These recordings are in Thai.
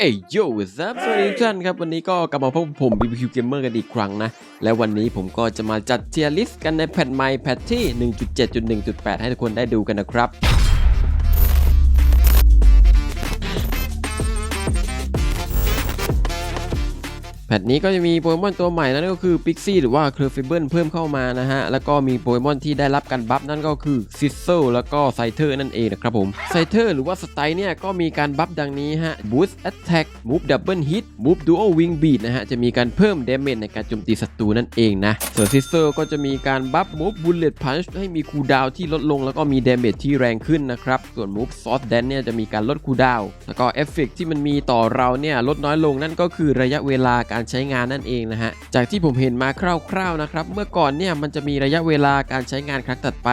เอ้ยโย่ซับสวัสดีทุกท่านครับ วันนี้ก็กลับมาพบผม BBQ Gamer กันอีกครั้งนะ และวันนี้ผมก็จะมาจัดเทียร์ลิสต์กันในแพทใหม่แพทที่ 1.7.1.8 ให้ทุกคนได้ดูกันนะครับ แพทนี้ก็จะมีโปเกมอนตัวใหม่นั่นก็คือปิกซี่หรือว่าเคอร์ฟิเบิลเพิ่มเข้ามานะฮะ แล้วก็มีโปเกมอนที่ได้รับการบัฟนั่นก็คือซิสเซลแล้วก็ไซเทอร์นั่นเองนะครับผมไซเทอร์หรือว่าสไตล์เนี่ยก็มีการบัฟดังนี้ฮะ Boost Attack Move Double Hit Move Dual Wing Beat นะฮะ จะมีการเพิ่มเดเมจในการโจมตีศัตรูนั่นเองนะ ส่วนซิสเซลก็จะมีการบัฟ Move Bullet Punch ให้มีคูดาวที่ลดลง แล้วก็มีเดเมจที่แรงขึ้นนะครับส่วน Move Soft Dance เนี่ยจะมีการลดคูดาวแล้วก็เอฟเฟกต์ที่มันมีต่อเราเนี่ยลดน้อยลงนั่นก็คือระยะเวลาการการใช้งานนั่นเองนะฮะ จากที่ผมเห็นมาคร่าวๆนะครับ เมื่อก่อนเนี่ยมันจะมีระยะเวลาการใช้งานครั้งตัดไป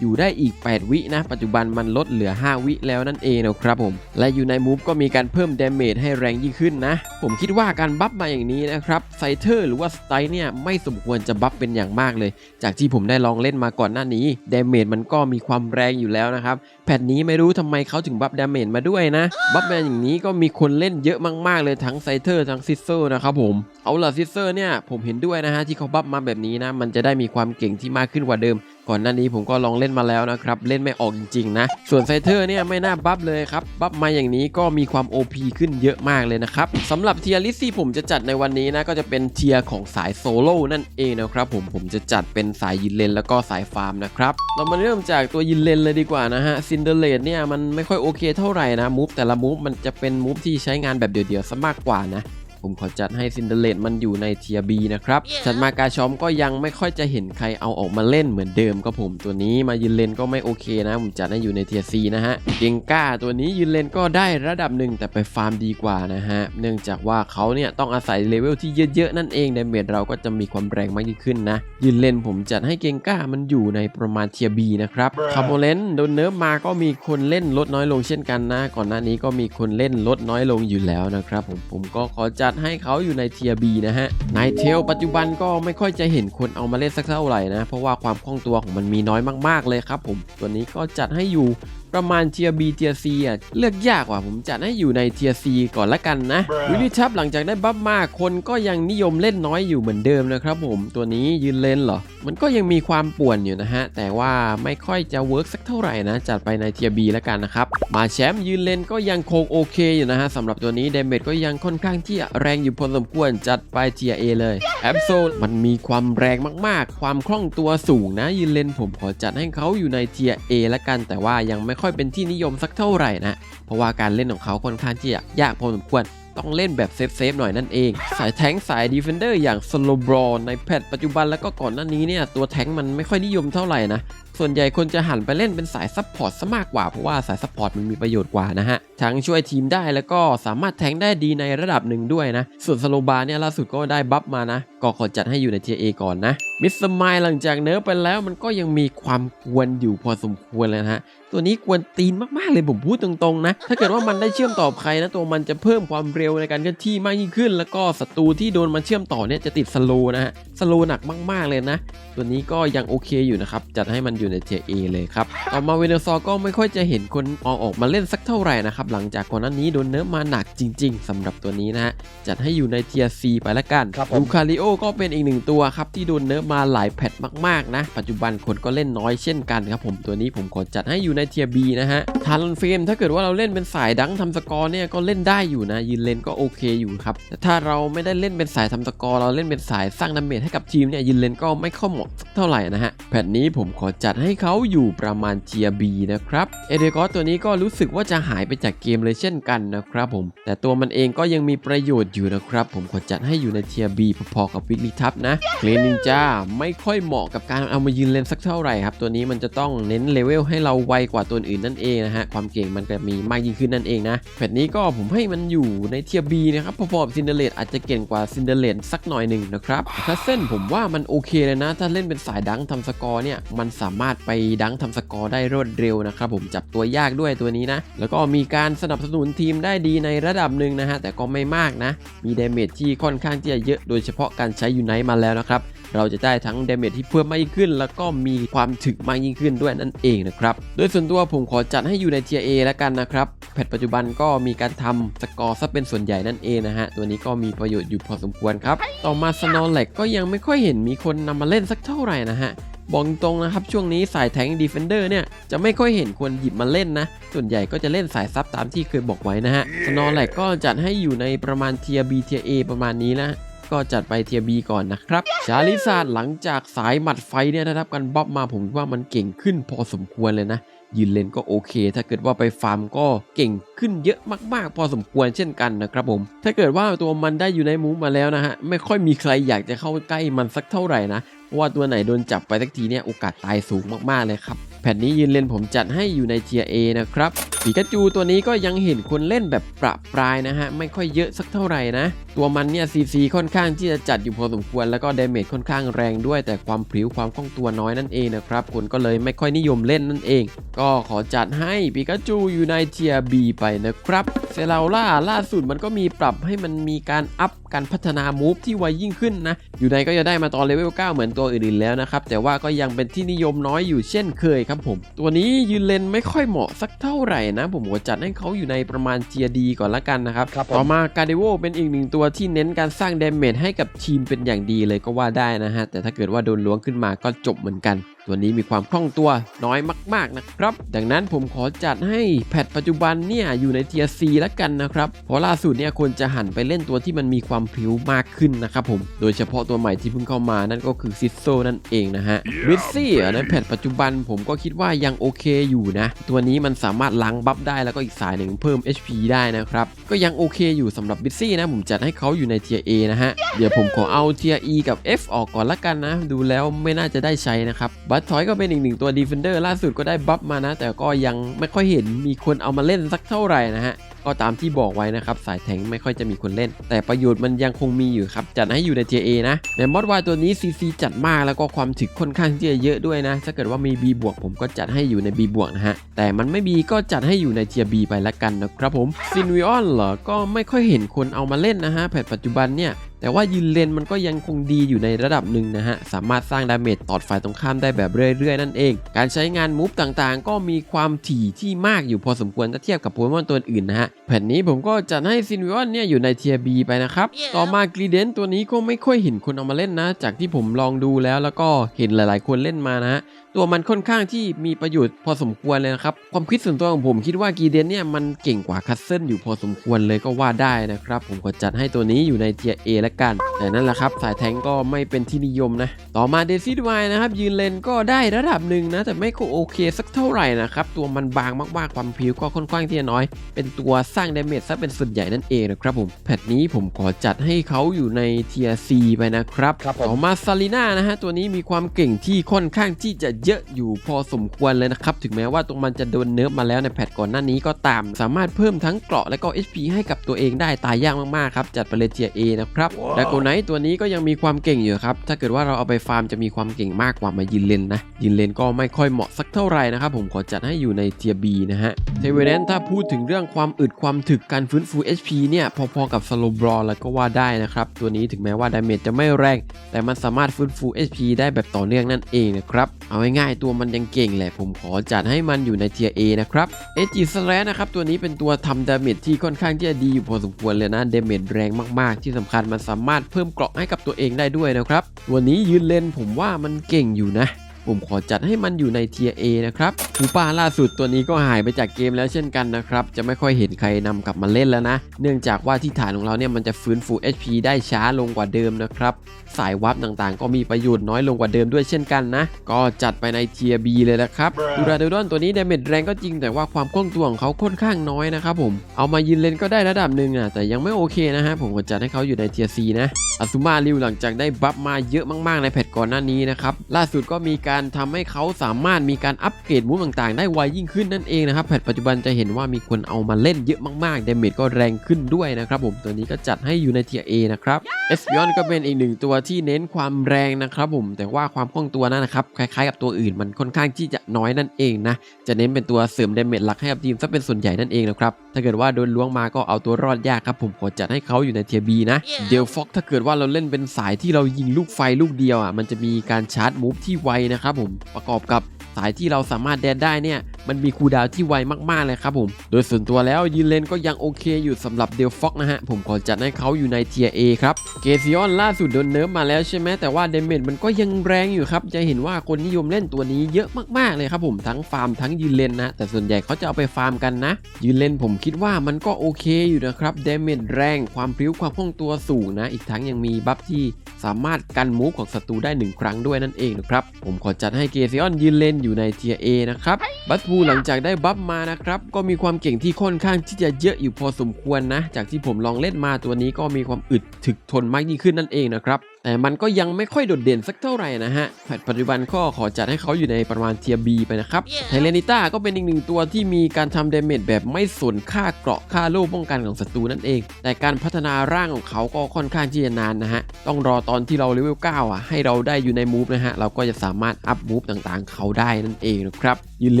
อยู่ได้อีก 8 วินะ ปัจจุบันมันลดเหลือ 5 วิแล้วนั่นเองนะครับผม และอยู่ในมูฟก็มีการเพิ่มเดเมจให้แรงยิ่งขึ้นนะ ผมคิดว่าการบัฟมาอย่างนี้นะครับไซเทอร์หรือว่าสไตล์เนี่ยไม่สมควรจะบัฟเป็นอย่างมากเลย จากที่ผมได้ลองเล่นมาก่อนหน้านี้เดเมจมันก็มีความแรงอยู่แล้วนะครับแพทนี้ไม่รู้ทำไมเขาถึงบัฟดาเมจมาด้วยนะ บัฟมาอย่างนี้ก็มีคนเล่นเยอะมากๆเลยทั้งไซเทอร์ทั้งซิสเซนะครับผมเอาล่ะซิสเซอร์เนี่ยผมเห็นด้วยนะฮะที่เขาบัฟมาแบบนี้นะ มันจะได้มีความเก่งที่มากขึ้นกว่าเดิม ก่อนหน้านี้ผมก็ลองเล่นมาแล้วนะครับ เล่นไม่ออกจริงๆนะ ส่วนไซเทอร์เนี่ยไม่น่าบัฟเลยครับ บัฟมาอย่างนี้ก็มีความ OP ขึ้นเยอะมากเลยนะครับสำหรับเทียร์ลิสที่ผมจะจัดในวันนี้นะ ก็จะเป็นเทียร์ของสายโซโล่นั่นเองนะครับผมผมจะจัดเป็นสายยินเลนแล้วก็สายฟาร์มนะครับเรามาเริ่มจากตัวยินเลนเลยดีกว่านะฮะซินเดอเรตเนี่ยมันไม่ค่อยโอเคเท่าไหร่นะมูฟแต่ละมูฟมันจะเป็นมูฟที่ใช้งานแบบเดียวๆซะมากกว่านะ ผมขอจัดให้ซินเดเลตมันอยู่ในเทียบีนะครับถัดมากาชอมก็ยังไม่ค่อยจะเห็นใครเอาออกมาเล่นเหมือนเดิมครับผมตัวนี้มายืนเลนก็ไม่โอเคนะ ผมจัดให้อยู่ในเทียซีนะฮะเกงก้าตัวนี้ยืนเลนก็ได้ระดับหนึ่งแต่ไปฟาร์มดีกว่านะฮะเนื่องจากว่าเขาเนี่ยต้องอาศัยเลเวลที่เยอะๆนั่นเองดาเมจเราก็จะมีความแรงมากยิ่งขึ้นนะยืนเลนผมจัดให้เกงก้ามันอยู่ในประมาณเทียบีนะครับคาร์โบเลนโดนเนิร์ฟมาก็มีคนเล่นลดน้อยลงเช่นกันนะ ก่อนหน้านี้ก็มีคนเล่นลดน้อยลงอยู่แล้วนะครับผมผมก็ขอจัดให้เขาอยู่ในเทียบีนะฮะนายเทลปัจจุบันก็ไม่ค่อยจะเห็นคนเอามาเล่นสักเท่าไหร่นะ เพราะว่าความคล่องตัวของมันมีน้อยมากๆเลยครับผม ตัวนี้ก็จัดให้อยู่ ประมาณเทียบีเทียซีอะเลือกยากกว่าผมจัดให้อยู่ในเทียซีก่อนละกันนะวิลลี่ทับหลังจากได้บัฟมากคนก็ยังนิยมเล่นน้อยอยู่เหมือนเดิมนะครับผมตัวนี้ยืนเลนเหรอ มันก็ยังมีความป่วนอยู่นะฮะ แต่ว่าไม่ค่อยจะเวิร์กสักเท่าไหร่นะ จัดไปในเทียบีแล้วกันนะครับ มาแชมป์ยืนเลนก็ยังคงโอเคอยู่นะฮะสำหรับตัวนี้เดเมจก็ยังค่อนข้างที่จะแรงอยู่พอสมควรจัดไปเทียเอเลยแอปโซมันมีความแรงมากๆ ความคล่องตัวสูงนะยืนเลนผมขอจัดให้เขาอยู่ในเทียเอแล้วกัน แต่ว่ายังไม่ค่อยเป็นที่นิยมสักเท่าไหร่นะ เพราะว่าการเล่นของเขาค่อนข้างที่จะยากพอสมควรต้องเล่นแบบเซฟเซฟๆหน่อยนั่นเอง สายแทงสายดีเฟนเดอร์อย่างสโลบรอในแพทปัจจุบันแล้วก็ก่อนหน้านี้เนี่ย ตัวแทงมันไม่ค่อยนิยมเท่าไหร่นะ ส่วนใหญ่คนจะหันไปเล่นเป็นสายซัพพอร์ตซะมากกว่า เพราะว่าสายซัพพอร์ตมันมีประโยชน์กว่านะฮะ ทั้งช่วยทีมได้แล้วก็สามารถแทงได้ดีในระดับหนึ่งด้วยนะ ส่วนสโลบาร์เนี่ยล่าสุดก็ได้บัฟมานะ ก็ขอจัดให้อยู่ในเทียเอก่อนนะมิสมายหลังจากเนิร์ฟไปแล้วมันก็ยังมีความกวนอยู่พอสมควรเลยนะฮะ ตัวนี้กวนตีนมากๆเลยผมพูดตรงๆนะ ถ้าเกิดว่ามันได้เชื่อมต่อใครนะตัวมันจะเพิ่มความเร็วในการเคลื่อนที่มากยิ่งขึ้น แล้วก็ศัตรูที่โดนมันเชื่อมต่อเนี่ยจะติดสโลว์นะฮะสโลว์หนักมากๆเลยนะ ตัวนี้ก็ยังโอเคอยู่นะครับจัดให้มันอยู่ในเทียเอเลยครับต่อมาเวเนซอก็ไม่ค่อยจะเห็นคนเอาออกมาเล่นสักเท่าไหร่นะครับหลังจากก่อนหน้านี้โดนเนิร์ฟมาหนักจริง ๆสำหรับตัวนี้นะฮะจัดให้อยู่ในเทียซีไปละกันครับผมลูคาริโอก็เป็นอีกหนึ่งตัวครับที่โดนเนิร์ฟมาหลายแพทมากๆนะ ปัจจุบันคนก็เล่นน้อยเช่นกันครับผมตัวนี้ผมขอจัดให้อยู่ในเทียบีนะฮะทารอนเฟรมถ้าเกิดว่าเราเล่นเป็นสายดังทำสกอร์เนี่ยก็เล่นได้อยู่นะ ยืนเลนก็โอเคอยู่ครับแต่ถ้าเราไม่ได้เล่นเป็นสายทำสกอร์เราเล่นเป็นสายสร้างดาเมจให้กับทีมเนี่ยยืนเลนก็ไม่เข้าเหมาะสักเท่าไหร่นะฮะแพทนี้ผมขอจัดให้เขาอยู่ประมาณเทียบีนะครับเอเดกอตัวนี้ก็รู้สึกว่าจะหายไปจากเกมเลยเช่นกันนะครับผม แต่ตัวมันเองก็ยังมีประโยชน์อยู่นะครับ ผมขอจัดให้อยู่ในเทียบีพอๆกับวิกลิทับนะเคลนินจ้าไม่ค่อยเหมาะกับการเอามายืนเลนสักเท่าไหร่ครับ ตัวนี้มันจะต้องเน้นเลเวลให้เราไวกว่าตัวอื่นนั่นเองนะฮะความเก่งมันจะมีมากยิ่งขึ้นนั่นเองนะแพทนี้ก็ผมให้มันอยู่ในเทียบีนะครับพอๆกับซินเดเลตอาจจะเก่งกว่าซินเดเลตสักหน่อยหนึ่งนะครับถ้าเส้นผมว่ามันโอเคเลยนะ ถ้าเล่นเป็นสายดังทำสกอร์เนี่ยมันสามารถไปดังทำสกอร์ได้รวดเร็วนะครับผมจับตัวยากด้วยตัวนี้นะ แล้วก็มีการสนับสนุนทีมได้ดีในระดับหนึ่งนะฮะแต่ก็ไม่มากนะ มีเดเมจที่ค่อนข้างที่จะเยอะโดยเฉพาะการใช้ยูไนต์มาแล้วนะครับ เราจะได้ทั้งเดเมจที่เพิ่มมากยิ่งขึ้น แล้วก็มีความถึกมากยิ่งขึ้นด้วยนั่นเองนะครับโดยส่วนตัวผมขอจัดให้อยู่ในเทียเอแล้วกันนะครับแพทปัจจุบันก็มีการทำสกอร์ซะเป็นส่วนใหญ่นั่นเองนะฮะตัวนี้ก็มีประโยชน์อยู่พอสมควรครับต่อมาสโนแลกก็ยังไม่ค่อยเห็นมีคนนำมาเล่นสักเท่าไหร่นะฮะบอกตรงนะครับ ช่วงนี้สายแทงดีเฟนเดอร์เนี่ย จะไม่ค่อยเห็นคนหยิบมาเล่นนะ ส่วนใหญ่ก็จะเล่นสายซับตามที่เคยบอกไว้นะฮะสนอแลกก็จัดให้อยู่ในประมาณเทียบีเทียเอประมาณนี้นะ ก็จัดไปเทียบีก่อนนะครับ ชาลิซาดหลังจากสายหมัดไฟเนี่ยนะครับกันบ๊อบมาผมว่ามันเก่งขึ้นพอสมควรเลยนะ ยืนเลนก็โอเค ถ้าเกิดว่าไปฟาร์มก็เก่งขึ้นเยอะมากๆ พอสมควรเช่นกันนะครับผม ถ้าเกิดว่าตัวมันได้อยู่ในมูมาแล้วนะฮะ ไม่ค่อยมีใครอยากจะเข้าใกล้มันสักเท่าไหร่นะเพราะว่าตัวไหนโดนจับไปสักทีเนี่ยโอกาสตายสูงมากๆเลยครับ แผ่นนี้ยืนเล่นผมจัดให้อยู่ในเทียเอนะครับปีกาจูตัวนี้ก็ยังเห็นคนเล่นแบบประปรายนะฮะ ไม่ค่อยเยอะสักเท่าไหร่นะ ตัวมันเนี่ยซีซีค่อนข้างที่จะจัดอยู่พอสมควรแล้วก็ดาเมจค่อนข้างแรงด้วย แต่ความพริ้วความคล่องตัวน้อยนั่นเองนะครับคนก็เลยไม่ค่อยนิยมเล่นนั่นเอง ก็ขอจัดให้ปิกาจูอยู่ในเทียบีไปนะครับเซราล่าล่าสุดมันก็มีปรับให้มันมีการอัพการพัฒนามูฟที่ไวยิ่งขึ้นนะอยู่ในก็จะได้มาตอนเลเวล 9 เหมือนตัวอื่นๆแล้วนะครับแต่ว่าก็ยังเป็นที่นิยมน้อยอยู่เช่นเคยครับผม ตัวนี้ยืนเลนไม่ค่อยเหมาะสักเท่าไหร่นะ ผมขอจัดให้เขาอยู่ในประมาณเทียดีก่อนละกันนะครับครับผมต่อมาการเดโวเป็นอีกหนึ่งตัวที่เน้นการสร้างเดเมจให้กับทีมเป็นอย่างดีเลยก็ว่าได้นะฮะ แต่ถ้าเกิดว่าโดนล้วงขึ้นมาก็จบเหมือนกัน ตัวนี้มีความคล่องตัวน้อยมากๆนะครับ ดังนั้นผมขอจัดให้แพทปัจจุบันเนี่ยอยู่ในเทียซีแล้วกันนะครับ เพราะล่าสุดเนี่ยควรจะหันไปเล่นตัวที่มันมีความพริ้วมากขึ้นนะครับผม โดยเฉพาะตัวใหม่ที่เพิ่งเข้ามานั่นก็คือซิโซนั่นเองนะฮะวิซซี่ในแพทปัจจุบันผมก็คิดว่ายังโอเคอยู่นะ ตัวนี้มันสามารถล้างบัฟได้แล้วก็อีกสายหนึ่งเพิ่ม HP ได้นะครับ ก็ยังโอเคอยู่สำหรับบิซซี่นะผมจัดให้เขาอยู่ในเทีย A นะฮะ เดี๋ยวผมขอเอาเทีย E กับ F ออกก่อนละกันนะ ดูแล้วไม่น่าจะได้ใช้นะครับบัตทอยก็เป็นอีกหนึ่งตัว Defender ล่าสุดก็ได้บัฟมานะ แต่ก็ยังไม่ค่อยเห็นมีคนเอามาเล่นสักเท่าไหร่นะฮะ ก็ตามที่บอกไว้นะครับสายแทงไม่ค่อยจะมีคนเล่น แต่ประโยชน์มันยังคงมีอยู่ครับจัดให้อยู่ในเทีย A นะในมอดวายตัวนี้ CC จัดมากแล้วก็ความถึกค่อนข้างที่จะเยอะด้วยนะถ้าเกิดว่ามี B บวกผมก็จัดให้อยู่ใน B บวกนะฮะแต่มันไม่ B ก็จัดให้อยู่ในเทีย B ไปละกันนะครับผมซินวิออนเหรอก็ไม่ค่อยเห็นคนเอามาเล่นนะฮะแพทปัจจุบันเนี่ยแต่ว่ายืนเลนมันก็ยังคงดีอยู่ในระดับหนึ่งนะฮะ สามารถสร้างดาเมจต่อฝ่ายตรงข้ามได้แบบเรื่อยๆ นั่นเอง การใช้งานมูฟต่างๆ ก็มีความถี่ที่มากอยู่พอสมควรถ้าเทียบกับโปเกมอนตัวอื่นนะฮะแผ่นนี้ผมก็จัดให้ซินวิออนเนี่ยอยู่ในเทียบีไปนะครับ ต่อมากรีเดนตัวนี้ก็ไม่ค่อยเห็นคนเอามาเล่นนะ จากที่ผมลองดูแล้วแล้วก็เห็นหลายๆ คนเล่นมานะฮะ ตัวมันค่อนข้างที่มีประโยชน์พอสมควรเลยนะครับ ความคิดส่วนตัวของผมคิดว่ากีเดนเนี่ยมันเก่งกว่าคัสเซิลอยู่พอสมควรเลยก็ว่าได้นะครับ ผมก็จัดให้ตัวนี้อยู่ในเทียเอละกัน แต่นั่นแหละครับ สายแทงก็ไม่เป็นที่นิยมนะ ต่อมาเดซิดไวนะครับ ยืนเลนก็ได้ระดับหนึ่งนะ แต่ไม่ค่อยโอเคสักเท่าไหร่นะครับ ตัวมันบางมากๆความผิวก็ค่อนข้างที่จะน้อย เป็นตัวสร้างดาเมจซะเป็นส่วนใหญ่นั่นเองนะครับผมแพทนี้ผมขอจัดให้เขาอยู่ในเทียซีไปนะครับครับผมต่อมาซาลีน่านะฮะตัวนี้มีความเก่งที่ค่อนข้างที่จะเยอะอยู่พอสมควรเลยนะครับ ถึงแม้ว่าตรงมันจะโดนเนิร์ฟมาแล้วในแพทก่อนหน้านี้ก็ตาม สามารถเพิ่มทั้งเกราะและก็ HP ให้กับตัวเองได้ตายยากมากๆครับจัดไปเลยเทีย A นะครับดาโกไนท์ตัวนี้ก็ยังมีความเก่งอยู่ครับถ้าเกิดว่าเราเอาไปฟาร์มจะมีความเก่งมากกว่ามายินเลนนะยินเลนก็ไม่ค่อยเหมาะสักเท่าไหร่นะครับผมขอจัดให้อยู่ในเทีย B นะฮะเทเวเนนถ้าพูดถึงเรื่องความอึดความถึกการฟื้นฟู HP เนี่ยพอๆกับสโลบรอแล้วก็ว่าได้นะครับตัวนี้ถึงแม้ว่าดาเมจจะไม่แรงแต่มันสามารถฟื้นฟู HP ได้แบบต่อเนื่องนั่นเองนะครับเอาง่ายๆตัวมันยังเก่งแหละผมขอจัดให้มันอยู่ในเทียร์ A นะครับเอจิสแลนะครับตัวนี้เป็นตัวทำดาเมจที่ค่อนข้างที่จะดีอยู่พอสมควรเลยนะดาเมจแรงมากๆ ที่สำคัญมันสามารถเพิ่มเกราะให้กับตัวเองได้ด้วยนะครับ ตัวนี้ยืนเลนผมว่ามันเก่งอยู่นะ ผมขอจัดให้มันอยู่ในเทีย A นะครับหูป้าล่าสุดตัวนี้ก็หายไปจากเกมแล้วเช่นกันนะครับจะไม่ค่อยเห็นใครนำกลับมาเล่นแล้วนะ เนื่องจากว่าที่ฐานของเราเนี่ยมันจะฟื้นฟู HP ได้ช้าลงกว่าเดิมนะครับสายวับต่างๆ ก็มีประโยชน์น้อยลงกว่าเดิมด้วยเช่นกันนะ ก็จัดไปในเทีย B เลยนะครับดูราเดดอนตัวนี้ดาเมจแรงก็จริงแต่ว่าความคล่องตัวของเขาค่อนข้างน้อยนะครับผมเอามายืนเลนก็ได้ระดับหนึ่งอะแต่ยังไม่โอเคนะฮะผมก็จัดให้เขาอยู่ในเทีย C นะอ z ุมาริวหลังจากได้บัฟมาเยอะมากๆในแพทก่อนหน้านี้นะครับล่าสุดก็มีการการทำให้เขาสามารถมีการอัปเกรดมูฟต่างๆ ได้ไวยิ่งขึ้นนั่นเองนะครับแพทปัจจุบันจะเห็นว่ามีคนเอามาเล่นเยอะมากๆดาเมจก็แรงขึ้นด้วยนะครับผมตัวนี้ก็จัดให้อยู่ในเทียเอนะครับเอสบิอนก็เป็นอีกหนึ่งตัวที่เน้นความแรงนะครับผมแต่ว่าความคล่องตัวนั่นนะครับคล้ายๆกับตัวอื่นมันค่อนข้างที่จะน้อยนั่นเองนะจะเน้นเป็นตัวเสริมดาเมจหลักให้กับทีมซะเป็นส่วนใหญ่นั่นเองนะครับถ้าเกิดว่าโดนล้วงมาก็เอาตัวรอดยากครับผมขอจัดให้เขาอยู่ในเทียบีนะเดลฟ็อกถ้าเกิดว่าเราเล่นเป็นสายที่เรายิงลูกไฟลูกเดียวอะมันจะมีการชาร์จมูฟที่ไวนะครับผมประกอบกับสายที่เราสามารถแดนได้เนี่ยมันมีคูดาวที่ไวมากๆเลยครับผม โดยส่วนตัวแล้วยืนเลนก็ยังโอเคอยู่สำหรับเดลฟ็อกนะฮะ ผมขอจัดให้เขาอยู่ในเทีย A ครับเกซิออนล่าสุดโดนเนิร์ฟมาแล้วใช่ไหมแต่ว่าเดเมจมันก็ยังแรงอยู่ครับ จะเห็นว่าคนนิยมเล่นตัวนี้เยอะมากๆเลยครับผมทั้งฟาร์มทั้งยืนเลนนะ แต่ส่วนใหญ่เขาจะเอาไปฟาร์มกันนะ ยืนเลนผมคิดว่ามันก็โอเคอยู่นะครับเดเมจแรงความพริ้วความคล่องตัวสูงนะ อีกทั้งยังมีบัฟที่ สามารถกันมูฟของศัตรูได้หนึ่งครั้งด้วยนั่นเองนะครับ ผมขอจัดให้เกซิออนยืนเลนอยู่ในเทียเอนะครับ บัตพูหลังจากได้บัฟมานะครับ ก็มีความเก่งที่ค่อนข้างที่จะเยอะอยู่พอสมควรนะ จากที่ผมลองเล่นมาตัวนี้ก็มีความอึดถึกทนมากยิ่งขึ้นนั่นเองนะครับ แต่มันก็ยังไม่ค่อยโดดเด่นสักเท่าไหร่นะฮะแพทปัจจุบันก็ขอจัดให้เขาอยู่ในประมาณเทียบีไปนะครับไทเลนิต้าก็เป็นอีกหนึ่งตัวที่มีการทำเดเมจแบบไม่สนค่าเกราะค่าโล่ป้องกันของศัตรูนั่นเอง แต่การพัฒนาร่างของเขาก็ค่อนข้างที่จะนานนะฮะ ต้องรอตอนที่เราเลเวล9อะให้เราได้อยู่ในมูฟนะฮะ เราก็จะสามารถอัพมูฟต่างๆ เขาได้นั่นเองนะครับยืนเ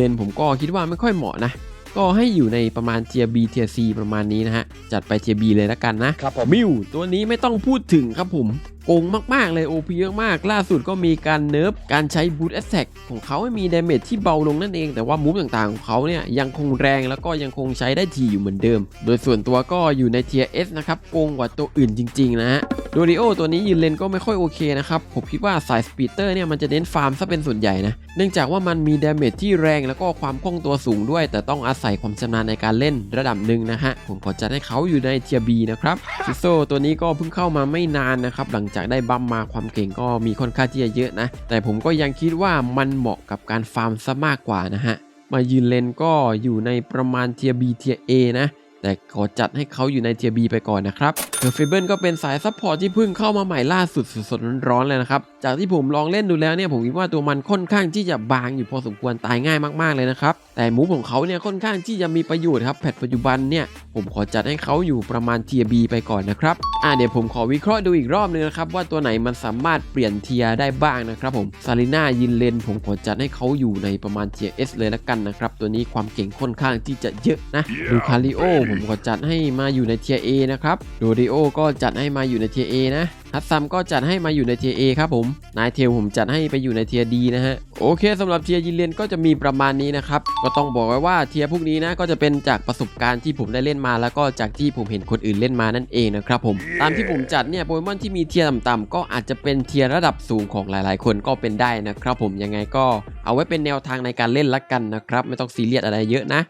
ลนผมก็คิดว่าไม่ค่อยเหมาะนะ ก็ให้อยู่ในประมาณเทียบีเทียซีประมาณนี้นะฮะ จัดไปเทียบีเลยแล้วกันนะครับผมมิวตัวนี้ไม่ต้องพูดถึงครับผมโกงมาก ๆ เลย OP มากๆล่าสุดก็มีการเนิร์ฟการใช้บูทแอ t แทกของเขาให้มีดาเมจที่เบาลงนั่นเอง แต่ว่ามูฟต่างๆ ของเขาเนี่ยยังคงแรงแล้วก็ยังคงใช้ได้ทีอยู่เหมือนเดิม โดยส่วนตัวก็อยู่ในเทีย S นะครับ โกงกว่าตัวอื่นจริง ๆ นะฮะ โดริโอตัวนี้ยืนเลนก็ไม่ค่อยโอเคนะครับ ผมคิดว่าสายสปีดเตอร์เนี่ยมันจะเน้นฟาร์มซะเป็นส่วนใหญ่นะ เนื่องจากว่ามันมีดาเมจที่แรงแล้วก็ความคล่องตัวสูงด้วย แต่ต้องอาศัยความชำนาญในการเล่นระดับหนึ่งนะฮะ ผมขอจัดให้เขาอยู่ในเทียบีนะครับซิโซตัวนี้ก็เพิ่งเข้ามาไม่นานนะครับ หลังจากได้บัมมาความเก่งก็มีค่อนข้างที่จะเยอะนะ แต่ผมก็ยังคิดว่ามันเหมาะกับการฟาร์มซะมากกว่านะฮะ มายืนเลนก็อยู่ในประมาณเทียบีเทียเอนะ แต่ขอจัดให้เขาอยู่ในเทียบีไปก่อนนะครับเดอร์ฟิเบิลก็เป็นสายซัพพอร์ตที่เพิ่งเข้ามาใหม่ล่าสุดสดๆร้อนๆเลยนะครับ จากที่ผมลองเล่นดูแล้วเนี่ยผมคิดว่าตัวมันค่อนข้างที่จะบางอยู่พอสมควรตายง่ายมากๆเลยนะครับ แต่มูฟของเขาเนี่ยค่อนข้างที่จะมีประโยชน์ครับแพทปัจจุบันเนี่ยผมขอจัดให้เขาอยู่ประมาณเทียบีไปก่อนนะครับอ่าเดี๋ยวผมขอวิเคราะห์ดูอีกรอบนึงนะครับว่าตัวไหนมันสามารถเปลี่ยนเทียได้บ้างนะครับผมซาลิน่ายินเลนผมขอจัดให้เขาอยู่ในประมาณเทียเอสเลยละกันนะครับตัวนี้ความเก่งค่อนข้างที่จะเยอะนะดูคาริโอผมขอจัดให้มาอยู่ในเทียเอนะครับโดริโอก็จัดให้มาอยู่ในเทียเอนะฮัตซัมก็จัดให้มาอยู่ในเทียเอครับผมนายเทลผมจัดให้ไปอยู่ในเทียดีนะฮะโอเคสำหรับเทียยินเลนก็จะมีประมาณนี้นะครับก็ต้องบอกไว้ว่าเทียพวกนี้นะก็จะเป็นจากประสบการณ์ที่ผมได้เล่นมา แล้วก็จากที่ผมเห็นคนอื่นเล่นมานั่นเองนะครับผมตามที่ผมจัดเนี่ยโปเกมอนที่มีเทียต่ำๆก็อาจจะเป็นเทียระดับสูงของหลายๆ คนก็เป็นได้นะครับผมยังไงก็เอาไว้เป็นแนวทางในการเล่นละกันนะครับ ไม่ต้องซีเรียสอะไรเยอะนะ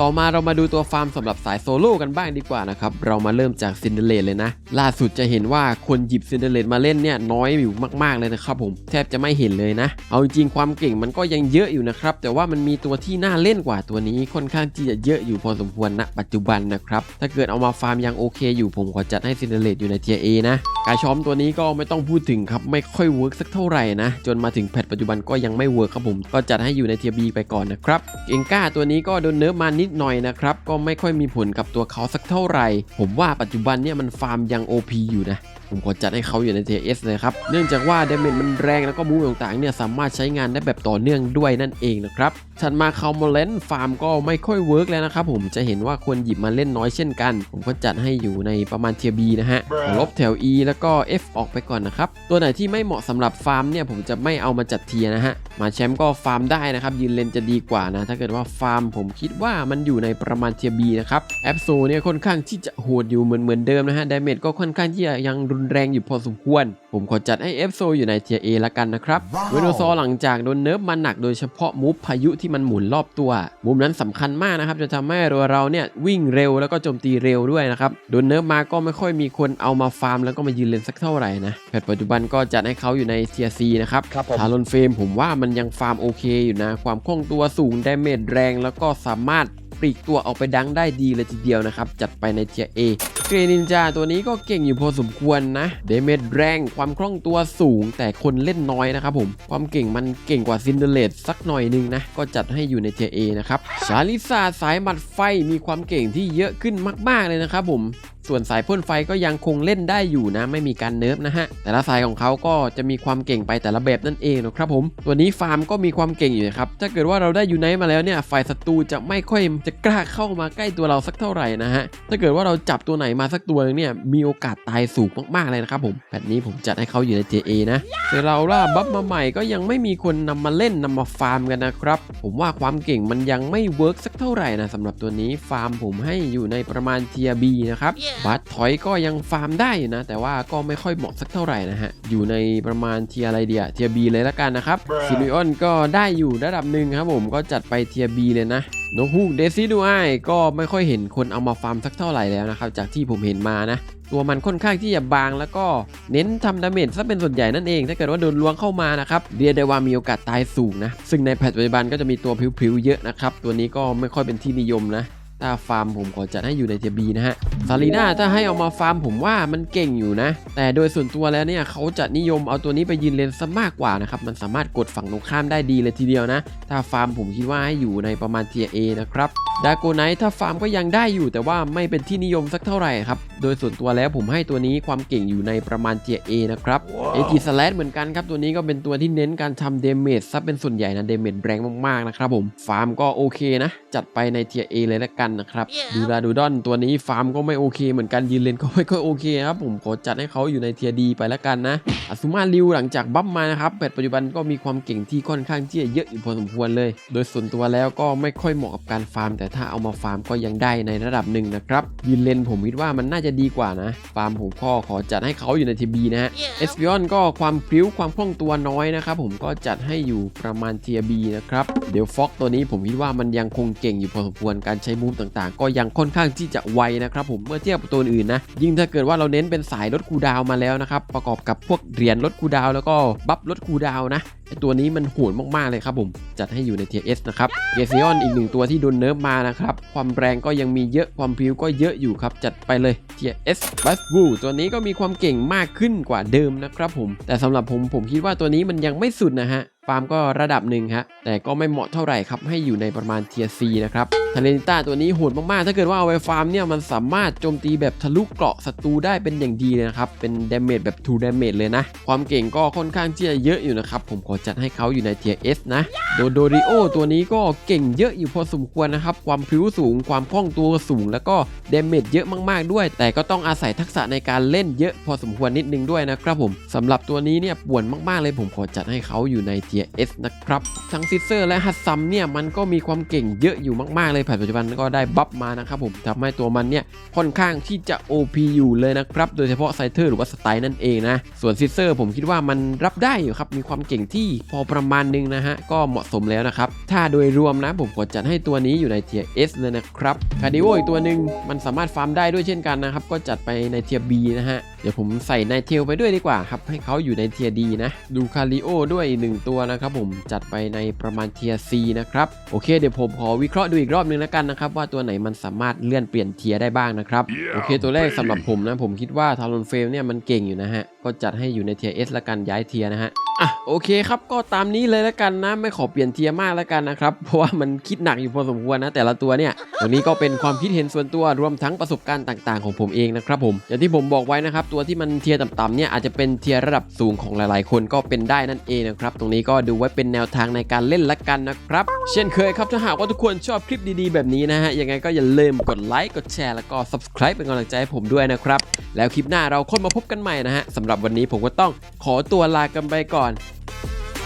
ต่อมาเรามาดูตัวฟาร์มสำหรับสายโซโล่กันบ้างดีกว่านะครับ เรามาเริ่มจากซินเดเลตเลยนะ ล่าสุดจะเห็นว่าคนหยิบซินเดเลตมาเล่นเนี่ยน้อยอยู่มากๆเลยนะครับผมแทบจะไม่เห็นเลยนะ เอาจริงความเก่งมันก็ยังเยอะอยู่นะครับ แต่ว่ามันมีตัวที่น่าเล่นกว่าตัวนี้ค่อนข้างที่จะเยอะอยู่พอสมควรณปัจจุบันนะครับ ถ้าเกิดเอามาฟาร์มยังโอเค อยู่ผมขอจัดให้ซินเดเลตอยู่ในเทียเอนะกายชอมตัวนี้ก็ไม่ต้องพูดถึงครับไม่ค่อยเวิร์กสักเท่าไหร่นะจนมาถึงแพทปัจจุบันก็ยังไม่เวิร์กครับผมก็จัดให้อยู่ในเทียบีไปก่อนนะครับเก่งก้าตัวนี้ก็โดนเนิร์มานิดหน่อยนะครับ ก็ไม่ค่อยมีผลกับตัวเขาสักเท่าไหร่ ผมว่าปัจจุบันเนี่ยมันฟาร์มยัง OP อยู่นะ ผมขอจัดให้เขาอยู่ใน TS เลยครับ เนื่องจากว่าเดเมจมันแรงแล้วก็มูฟต่างๆเนี่ยสามารถใช้งานได้แบบต่อเนื่องด้วยนั่นเองนะครับถัดมาคาร์โมเลนฟาร์มก็ไม่ค่อยเวิร์กแล้วนะครับผมจะเห็นว่าควรหยิบมาเล่นน้อยเช่นกัน ผมก็จัดให้อยู่ในประมาณเทียบีนะฮะลบแถว E แล้วก็ F ออกไปก่อนนะครับ ตัวไหนที่ไม่เหมาะสำหรับฟาร์มเนี่ยผมจะไม่เอามาจัดเทียนะฮะมาแชมป์ก็ฟาร์มได้นะครับยืนเลนจะดีกว่านะ ถ้าเกิดว่าฟาร์มผมคิดว่ามันอยู่ในประมาณเทียบีนะครับแอปโซเนี่ยค่อนข้างที่จะโหดอยู่เหมือนเหมือนเดิมนะฮะดาเมจก็ค่อนข้างที่จะยังรุนแรงอยู่พอสมควร ผมขอจัดให้เอฟโซอยู่ในเทียเอละกันนะครับเวโนซอร์หลังจากโดนเนิร์ฟมาหนักโดยเฉพาะมูฟพายุที่มันหมุนรอบตัวมุมนั้นสำคัญมากนะครับจะทำให้ตัวเราเนี่ยวิ่งเร็วแล้วก็โจมตีเร็วด้วยนะครับโดนเนิร์ฟมาก็ไม่ค่อยมีคนเอามาฟาร์มแล้วก็มายืนเลนสักเท่าไหร่นะแพทปัจจุบันก็จัดให้เขาอยู่ในเทียซีนะครับครับผมทารอนเฟรมผมว่ามันยังฟาร์มโอเคอยู่นะความคล่องตัวสูงดาเมจแรงแล้วก็สามารถปลีกตัวออกไปดังได้ดีเลยทีเดียวนะครับ จัดไปในเทียเอ เกรนินจาตัวนี้ก็เก่งอยู่พอสมควรนะเดเมจแรงความคล่องตัวสูงแต่คนเล่นน้อยนะครับผมความเก่งมันเก่งกว่าซินเดเลตสักหน่อยหนึงนะ ก็จัดให้อยู่ในเทเอนะครับชาลิซาสายหมัดไฟมีความเก่งที่เยอะขึ้นมาก ๆเลยนะครับผม ส่วนสายพ่นไฟก็ยังคงเล่นได้อยู่นะ ไม่มีการเนิร์ฟนะฮะ แต่ละสายของเขาก็จะมีความเก่งไปแต่ละแบบนั่นเองนะครับผม ตัวนี้ฟาร์มก็มีความเก่งอยู่นะครับ ถ้าเกิดว่าเราได้ยูไนท์มาแล้วเนี่ย ฝ่ายศัตรูจะไม่ค่อยจะกล้าเข้ามาใกล้ตัวเราสักเท่าไหร่นะฮะ ถ้าเกิดว่าเราจับตัวไหนมาสักตัวนึงเนี่ย มีโอกาสตายสูงมากๆเลยนะครับผม แบบนี้ผมจัดให้เขาอยู่ใน JA นะแต่เราล่าบัฟมาใหม่ก็ยังไม่มีคนนำมาเล่นนำมาฟาร์มกันนะครับ ผมว่าความเก่งมันยังไม่เวิร์กสักเท่าไหร่นะสำหรับตัวนี้ฟาร์มผมให้อยู่ในประมาณเทียบีนะครับบัตถอยก็ยังฟาร์มได้อยู่นะ แต่ว่าก็ไม่ค่อยเหมาะสักเท่าไหร่นะฮะ อยู่ในประมาณเทียอะไรเดียเทียบีเลยละกันนะครับซิลิออนก็ได้อยู่ระดับหนึ่งครับผมก็จัดไปเทียบีเลยนะนกฮูกเดซิดูไอก็ไม่ค่อยเห็นคนเอามาฟาร์มสักเท่าไหร่แล้วนะครับ จากที่ผมเห็นมานะ ตัวมันค่อนข้างที่จะบางแล้วก็เน้นทำดาเมจซะเป็นส่วนใหญ่นั่นเอง ถ้าเกิดว่าโดนล้วงเข้ามานะครับเรียกได้ว่ามีโอกาสตายสูงนะ ซึ่งในแพทปัจจุบันก็จะมีตัวพริ้วๆเยอะนะครับ ตัวนี้ก็ไม่ค่อยเป็นที่นิยมนะ ถ้าฟาร์มผมขอจัดให้อยู่ในเทียบีนะฮะ ซาลีน่าถ้าให้เอามาฟาร์มผมว่ามันเก่งอยู่นะ แต่โดยส่วนตัวแล้วเนี่ยเขาจะนิยมเอาตัวนี้ไปยืนเลนซะมากกว่านะครับ มันสามารถกดฝั่งตรงข้ามได้ดีเลยทีเดียวนะ ถ้าฟาร์มผมคิดว่าให้อยู่ในประมาณเทียเอนะครับดาโกไนท์ถ้าฟาร์มก็ยังได้อยู่ แต่ว่าไม่เป็นที่นิยมสักเท่าไหร่ครับ โดยส่วนตัวแล้วผมให้ตัวนี้ความเก่งอยู่ในประมาณเทียเอนะครับเอทีสแลดเหมือนกันครับตัวนี้ก็เป็นตัวที่เน้นการทำเดเมจซะเป็นส่วนใหญ่นะเดเมจแรงมากๆนะครับผมฟาร์มก็โอเคนะ จัดไปในเทียเอเลยละกันนะครับดูดาดูดอนตัวนี้ฟาร์มก็ไม่โอเคเหมือนกันยืนเลนก็ไม่ค่อยโอเคครับผมขอจัดให้เขาอยู่ในเทียดีไปละกันนะอาซุมาริวหลังจากบัฟมานะครับแพทปัจจุบันก็มีความเก่งที่ค่อนข้างที่จะเยอะอยู่พอสมควรเลย โดยส่วนตัวแล้วก็ไม่ค่อยเหมาะกับการฟาร์ม แต่ถ้าเอามาฟาร์มก็ยังได้ในระดับหนึ่งนะครับยืนเลนผมคิดว่ามันน่าจะดีกว่านะ ฟาร์มผมก็ขอจัดให้เขาอยู่ในทีบีนะฮะเอสพิออนก็ความพริ้วความคล่องตัวน้อยนะครับผมก็จัดให้อยู่ประมาณเทียบีนะครับเดี๋ยวฟ็อกตัวนี้ผมคิดว่ามันยังคงเก่งอยู่พอสมควรการใช้มูฟต่างๆ ก็ยังค่อนข้างที่จะไวนะครับผมเมื่อเทียบกับตัวอื่นนะ ยิ่งถ้าเกิดว่าเราเน้นเป็นสายลดคูดาวมาแล้วนะครับ ประกอบกับพวกเหรียญลดคูดาวแล้วก็บัฟลดคูดาวนะไอตัวนี้มันโหดมากๆเลยครับผมจัดให้อยู่ในเทียเอสนะครับเกซิออนอีกหนึ่งตัวที่โดนเนิร์ฟมานะครับความแรงก็ยังมีเยอะความพิ้วก็เยอะอยู่ครับจัดไปเลยเทียเอสบัสบูตัวนี้ก็มีความเก่งมากขึ้นกว่าเดิมนะครับผม แต่สำหรับผมผมคิดว่าตัวนี้มันยังไม่สุดนะฮะฟาร์มก็ระดับหนึ่งฮะแต่ก็ไม่เหมาะเท่าไหร่ครับให้อยู่ในประมาณเทียซีนะครับทาเลนิต้าตัวนี้โหดมากๆ ถ้าเกิดว่าเอาไปฟาร์มเนี่ยมันสามารถโจมตีแบบทะลุเกราะศัตรูได้เป็นอย่างดีเลยนะครับเป็นดาเมจแบบ2ดาเมจเลยนะความเก่งก็ค่อนข้างที่จะเยอะอยู่นะครับผมขอจัดให้เขาอยู่ในเทียเอสนะ โดโดริโอตัวนี้ก็เก่งเยอะอยู่พอสมควรนะครับ ความพริ้วสูง ความคล่องตัวสูง แล้วก็เดเมจเยอะมากๆด้วย แต่ก็ต้องอาศัยทักษะในการเล่นเยอะพอสมควรนิดนึงด้วยนะครับผมสำหรับตัวนี้เนี่ยป่วนมากๆเลยผมขอจัดให้เขาอยู่ในเทียเอสนะครับ ทั้งซิเซอร์และฮัตซัมเนี่ยมันก็มีความเก่งเยอะอยู่มากๆเลยปัจจุบันก็ได้บัฟมานะครับผมทำให้ตัวมันเนี่ยค่อนข้างที่จะ OP อยู่เลยนะครับ โดยเฉพาะไซเทอร์หรือว่าสไตล์นั่นเองนะ ส่วนซิเซอร์ผมคิดว่ามันรับได้อยู่ครับ มีความเก่งที่พอประมาณนึงนะฮะ ก็เหมาะสมแล้วนะครับ ถ้าโดยรวมนะผมขอจัดให้ตัวนี้อยู่ในเทียร์ S เลยนะครับคาร์ดิโออีกตัวหนึ่งมันสามารถฟาร์มได้ด้วยเช่นกันนะครับ ก็จัดไปในเทียร์ B นะฮะ ดี๋ยวผมใส่ในเทลไปด้วยดีกว่าครับ ให้เขาอยู่ในเทียร์ดีนะ ดูคาริโอด้วยอีกหนึ่งตัวนะครับผมจัดไปในประมาณเทียร์ C นะครับ โอเคเดี๋ยวผมขอวิเคราะห์ดูอีกรอบนึงแล้วกันนะครับ ว่าตัวไหนมันสามารถเลื่อนเปลี่ยนเทียร์ได้บ้างนะครับ โอเคตัวแรกสำหรับผมนะ ผมคิดว่าทารอนเฟลเนี่ยมันเก่งอยู่นะฮะ ก็จัดให้อยู่ในเทียร์ S ละกันย้ายเทียร์นะฮะอะโอเคครับก็ตามนี้เลยแล้วกันนะ ไม่ขอเปลี่ยนเทียร์มากแล้วกันนะครับ เพราะว่ามันคิดหนักอยู่พอสมควรนะ แต่ละตัวเนี่ยตัวนี้ก็เป็นความคิดเห็นส่วนตัวรวมทั้งประสบการณ์ต่าง ๆ ของผมเองนะครับผมอย่างที่ผมบอกไว้นะครับตัวที่มันเทียร์ต่ำๆเนี่ยอาจจะเป็นเทียร์ระดับสูงของหลายๆ คนก็เป็นได้นั่นเองนะครับ ตรงนี้ก็ดูไว้เป็นแนวทางในการเล่นละกันนะครับ เช่นเคยครับถ้าหากว่าทุกคนชอบคลิปดีๆ แบบนี้นะฮะยังไงก็อย่าลืมกดไลค์กดแชร์แล้วก็ subscribe เป็นกำลังใจให้ผมด้วยนะครับ แล้วคลิปหน้าเราค่อยมาพบกันใหม่นะฮะสำหรับวันนี้ผมก็ต้องขอตัวลากันไปก่อน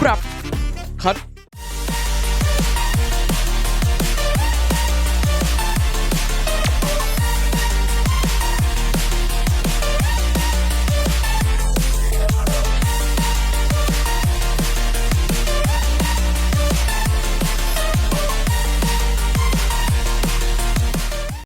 ครับคัด